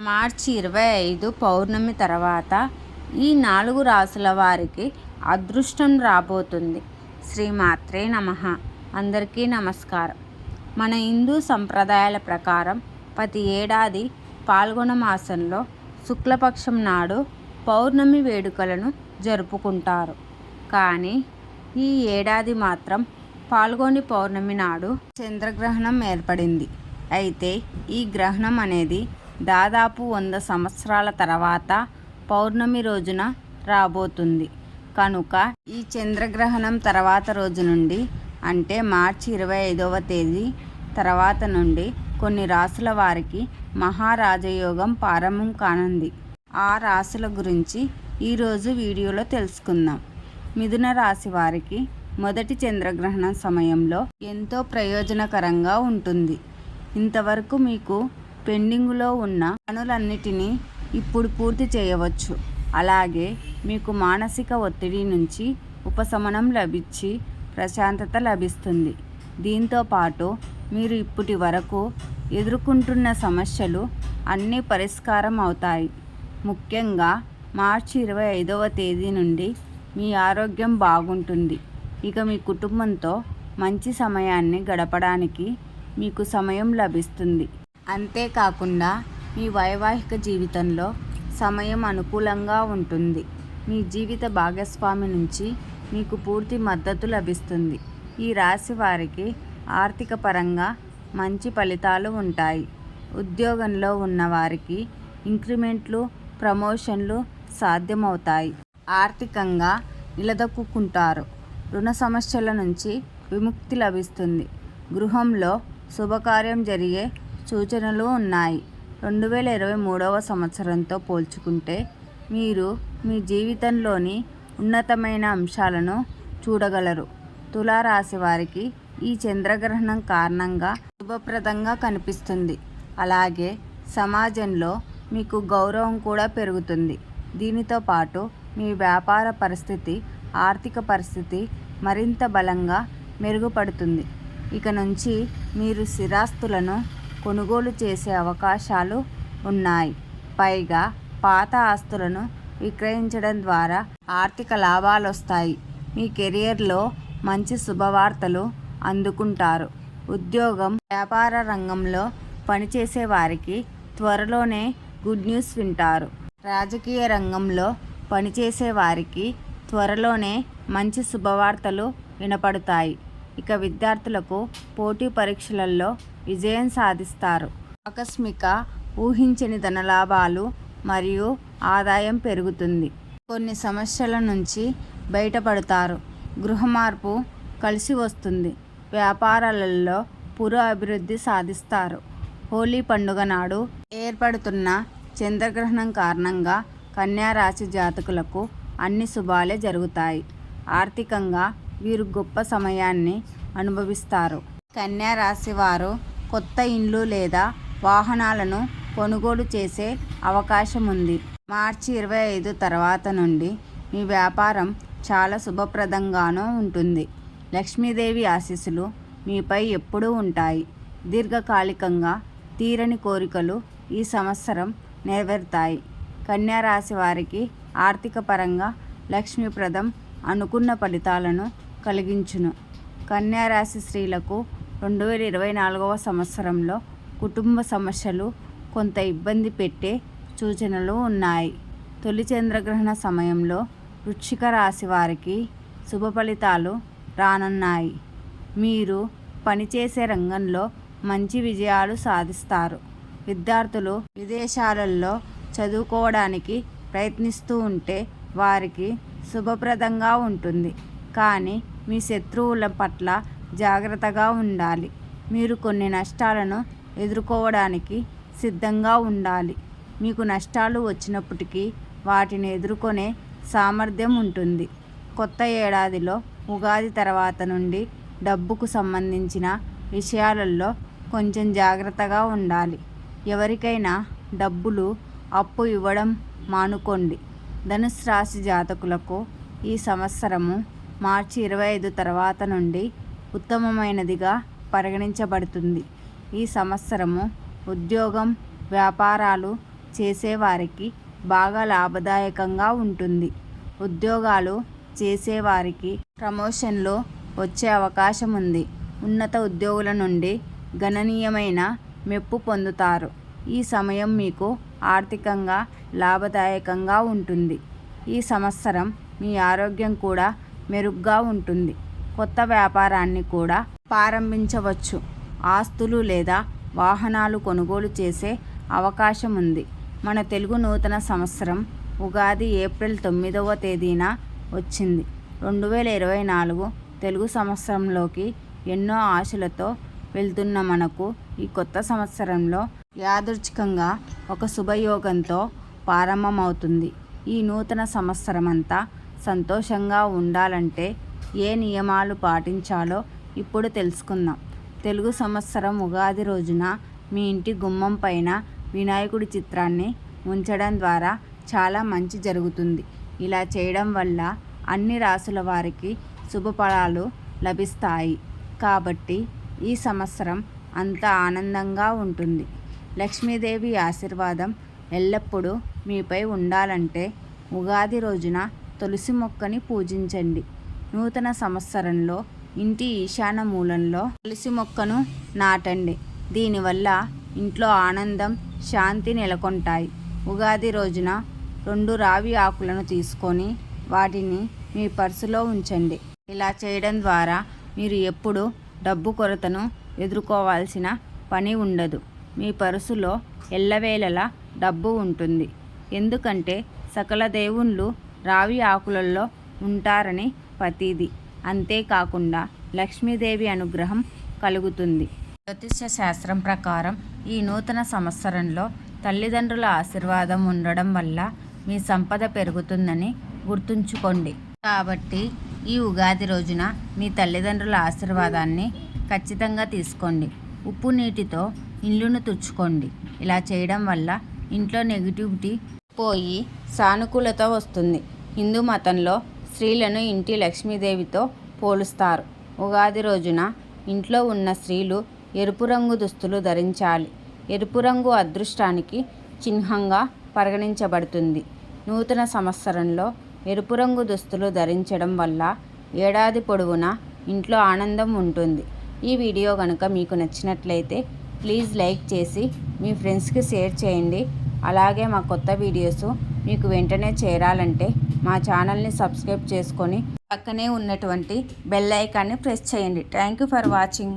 మార్చి ఇరవై ఐదు పౌర్ణమి తర్వాత ఈ నాలుగు రాసుల వారికి అదృష్టం రాబోతుంది. శ్రీమాత్రే నమ. అందరికీ నమస్కారం. మన హిందూ సంప్రదాయాల ప్రకారం ప్రతి ఏడాది పాల్గొన మాసంలో శుక్లపక్షం నాడు పౌర్ణమి వేడుకలను జరుపుకుంటారు. కానీ ఈ ఏడాది మాత్రం పాల్గొని పౌర్ణమి నాడు చంద్రగ్రహణం ఏర్పడింది. అయితే ఈ గ్రహణం అనేది దాదాపు వంద సంవత్సరాల తర్వాత పౌర్ణమి రోజున రాబోతుంది. కనుక ఈ చంద్రగ్రహణం తర్వాత రోజు నుండి అంటే మార్చి ఇరవై ఐదవ తేదీ తర్వాత నుండి కొన్ని రాసుల వారికి మహారాజయోగం ప్రారంభం కానుంది. ఆ రాసుల గురించి ఈరోజు వీడియోలో తెలుసుకుందాం. మిథున రాశి వారికి మొదటి చంద్రగ్రహణం సమయంలో ఎంతో ప్రయోజనకరంగా ఉంటుంది. ఇంతవరకు మీకు పెండింగులో ఉన్న పనులన్నిటినీ ఇప్పుడు పూర్తి చేయవచ్చు. అలాగే మీకు మానసిక ఒత్తిడి నుంచి ఉపశమనం లభించి ప్రశాంతత లభిస్తుంది. దీంతో పాటు మీరు ఇప్పటి వరకు ఎదుర్కొంటున్న సమస్యలు అన్నీ పరిష్కారం అవుతాయి. ముఖ్యంగా మార్చి ఇరవై ఐదవ తేదీ నుండి మీ ఆరోగ్యం బాగుంటుంది. ఇక మీ కుటుంబంతో మంచి సమయాన్ని గడపడానికి మీకు సమయం లభిస్తుంది. అంతేకాకుండా మీ వైవాహిక జీవితంలో సమయం అనుకూలంగా ఉంటుంది. మీ జీవిత భాగస్వామి నుంచి మీకు పూర్తి మద్దతు లభిస్తుంది. ఈ రాశి వారికి ఆర్థిక పరంగా మంచి ఫలితాలు ఉంటాయి. ఉద్యోగంలో ఉన్నవారికి ఇంక్రిమెంట్లు ప్రమోషన్లు సాధ్యమవుతాయి. ఆర్థికంగా నిలదొక్కుంటారు రుణ సమస్యల నుంచి విముక్తి లభిస్తుంది. గృహంలో శుభకార్యం జరిగే సూచనలు ఉన్నాయి. రెండు వేల ఇరవై మూడవ సంవత్సరంతో పోల్చుకుంటే మీరు మీ జీవితంలోని ఉన్నతమైన అంశాలను చూడగలరు. తులారాశి వారికి ఈ చంద్రగ్రహణం కారణంగా శుభప్రదంగా కనిపిస్తుంది. అలాగే సమాజంలో మీకు గౌరవం కూడా పెరుగుతుంది. దీనితో పాటు మీ వ్యాపార పరిస్థితి ఆర్థిక పరిస్థితి మరింత బలంగా మెరుగుపడుతుంది. ఇక నుంచి మీరు స్థిరాస్తులను కొనుగోలు చేసే అవకాశాలు ఉన్నాయి. పైగా పాత ఆస్తులను విక్రయించడం ద్వారా ఆర్థిక లాభాలు వస్తాయి మీ కెరియర్లో మంచి శుభవార్తలు అందుకుంటారు. ఉద్యోగం వ్యాపార రంగంలో పనిచేసే వారికి త్వరలోనే గుడ్ న్యూస్ వింటారు. రాజకీయ రంగంలో పనిచేసే వారికి త్వరలోనే మంచి శుభవార్తలు వినపడతాయి. ఇక విద్యార్థులకు పోటీ పరీక్షలలో విజయం సాధిస్తారు. ఆకస్మిక ఊహించని ధనలాభాలు మరియు ఆదాయం పెరుగుతుంది. కొన్ని సమస్యల నుంచి బయటపడతారు. గృహ మార్పు కలిసి వస్తుంది. వ్యాపారాలలో పుర అభివృద్ధి సాధిస్తారు. హోలీ పండుగ నాడు ఏర్పడుతున్న చంద్రగ్రహణం కారణంగా కన్యారాశి జాతకులకు అన్ని శుభాలే జరుగుతాయి. ఆర్థికంగా వీరు గొప్ప సమయాన్ని అనుభవిస్తారు. కన్యారాశి వారు కొత్త ఇండ్లు లేదా వాహనాలను కొనుగోలు చేసే అవకాశం ఉంది మార్చి ఇరవై ఐదు తర్వాత నుండి మీ వ్యాపారం చాలా శుభప్రదంగానూ ఉంటుంది. లక్ష్మీదేవి ఆశీస్సులు మీపై ఎప్పుడూ ఉంటాయి. దీర్ఘకాలికంగా తీరని కోరికలు ఈ సంవత్సరం నెరవేరుతాయి. కన్యారాశి వారికి ఆర్థిక పరంగా లక్ష్మీప్రదం అనుకున్న ఫలితాలను కలిగించును. కన్యారాశి స్త్రీలకు రెండు వేల ఇరవై నాలుగవ సంవత్సరంలో కుటుంబ సమస్యలు కొంత ఇబ్బంది పెట్టే సూచనలు ఉన్నాయి. తొలి చంద్రగ్రహణ సమయంలో వృక్షిక రాశి వారికి శుభ ఫలితాలు రానున్నాయి. మీరు పనిచేసే రంగంలో మంచి విజయాలు సాధిస్తారు. విద్యార్థులు విదేశాలలో చదువుకోవడానికి ప్రయత్నిస్తూ ఉంటే వారికి శుభప్రదంగా ఉంటుంది. కానీ మీ శత్రువుల పట్ల జాగ్రత్తగా ఉండాలి. మీరు కొన్ని నష్టాలను ఎదుర్కోవడానికి సిద్ధంగా ఉండాలి. మీకు నష్టాలు వచ్చినప్పటికీ వాటిని ఎదుర్కొనే సామర్థ్యం ఉంటుంది. కొత్త ఏడాదిలో ఉగాది తర్వాత నుండి డబ్బుకు సంబంధించిన విషయాలలో కొంచెం జాగ్రత్తగా ఉండాలి. ఎవరికైనా డబ్బులు అప్పు ఇవ్వడం మానుకోండి. ధనుసు రాశి జాతకులకు ఈ సంవత్సరము మార్చి ఇరవై ఐదు తర్వాత నుండి ఉత్తమమైనదిగా పరిగణించబడుతుంది. ఈ సంవత్సరము ఉద్యోగం వ్యాపారాలు చేసేవారికి బాగా లాభదాయకంగా ఉంటుంది. ఉద్యోగాలు చేసేవారికి ప్రమోషన్లు వచ్చే అవకాశం ఉంది ఉన్నత ఉద్యోగుల నుండి గణనీయమైన మెప్పు పొందుతారు. ఈ సమయం మీకు ఆర్థికంగా లాభదాయకంగా ఉంటుంది. ఈ సంవత్సరం మీ ఆరోగ్యం కూడా మెరుగ్గా ఉంటుంది. కొత్త వ్యాపారాన్ని కూడా ప్రారంభించవచ్చు. ఆస్తులు లేదా వాహనాలు కొనుగోలు చేసే అవకాశం ఉంది. మన తెలుగు నూతన సంవత్సరం ఉగాది ఏప్రిల్ తొమ్మిదవ తేదీన వచ్చింది. రెండు వేల ఇరవై నాలుగు తెలుగు సంవత్సరంలోకి ఎన్నో ఆశలతో వెళ్తున్న మనకు ఈ కొత్త సంవత్సరంలో యాదృచ్ఛికంగా ఒక శుభయోగంతో ప్రారంభమవుతుంది. ఈ నూతన సంవత్సరం అంతా సంతోషంగా ఉండాలంటే ఏ నియమాలు పాటించాలో ఇప్పుడు తెలుసుకుందాం. తెలుగు సంవత్సరం ఉగాది రోజున మీ ఇంటి గుమ్మం పైన వినాయకుడి చిత్రాన్ని ఉంచడం ద్వారా చాలా మంచి జరుగుతుంది. ఇలా చేయడం వల్ల అన్ని రాసుల వారికి శుభఫలాలు లభిస్తాయి. కాబట్టి ఈ సంవత్సరం అంత ఆనందంగా ఉంటుంది. లక్ష్మీదేవి ఆశీర్వాదం ఎల్లప్పుడూ మీపై ఉండాలంటే ఉగాది రోజున తులసి మొక్కని పూజించండి. నూతన సంవత్సరంలో ఇంటి ఈశాన మూలంలో తులసి మొక్కను నాటండి. దీనివల్ల ఇంట్లో ఆనందం శాంతి నెలకొంటాయి. ఉగాది రోజున రెండు రావి ఆకులను తీసుకొని వాటిని మీ పర్సులో ఉంచండి. ఇలా చేయడం ద్వారా మీరు ఎప్పుడు డబ్బు కొరతను ఎదుర్కోవాల్సిన పని ఉండదు. మీ పర్సులో ఎల్లవేళలా డబ్బు ఉంటుంది. ఎందుకంటే సకల దేవుళ్ళు రావి ఆకులలో ఉంటారని ప్రతీది అంతేకాకుండా లక్ష్మీదేవి అనుగ్రహం కలుగుతుంది. జ్యోతిష్య శాస్త్రం ప్రకారం ఈ నూతన సంవత్సరంలో తల్లిదండ్రుల ఆశీర్వాదం ఉండడం వల్ల మీ సంపద పెరుగుతుందని గుర్తుంచుకోండి. కాబట్టి ఈ ఉగాది రోజున మీ తల్లిదండ్రుల ఆశీర్వాదాన్ని ఖచ్చితంగా తీసుకోండి. ఉప్పు నీటితో ఇల్లును తుడుచుకోండి. ఇలా చేయడం వల్ల ఇంట్లో నెగిటివిటీ పోయి సానుకూలత వస్తుంది. హిందూ మతంలో స్త్రీలను ఇంటి లక్ష్మీదేవితో పోలుస్తారు. ఉగాది రోజున ఇంట్లో ఉన్న స్త్రీలు ఎరుపు రంగు దుస్తులు ధరించాలి. ఎరుపు రంగు అదృష్టానికి చిహ్నంగా పరిగణించబడుతుంది. నూతన సంవత్సరంలో ఎరుపు రంగు దుస్తులు ధరించడం వల్ల ఏడాది పొడవునా ఇంట్లో ఆనందం ఉంటుంది. ఈ వీడియో కనుక మీకు నచ్చినట్లయితే ప్లీజ్ లైక్ చేసి మీ ఫ్రెండ్స్కి షేర్ చేయండి. అలాగే మా కొత్త వీడియోస్ మీకు వెంటనే చేరాలంటే మా ఛానల్ని సబ్స్క్రైబ్ చేసుకొని పక్కనే ఉన్నటువంటి బెల్ ఐకాన్ని ప్రెస్ చేయండి. Thank you for watching.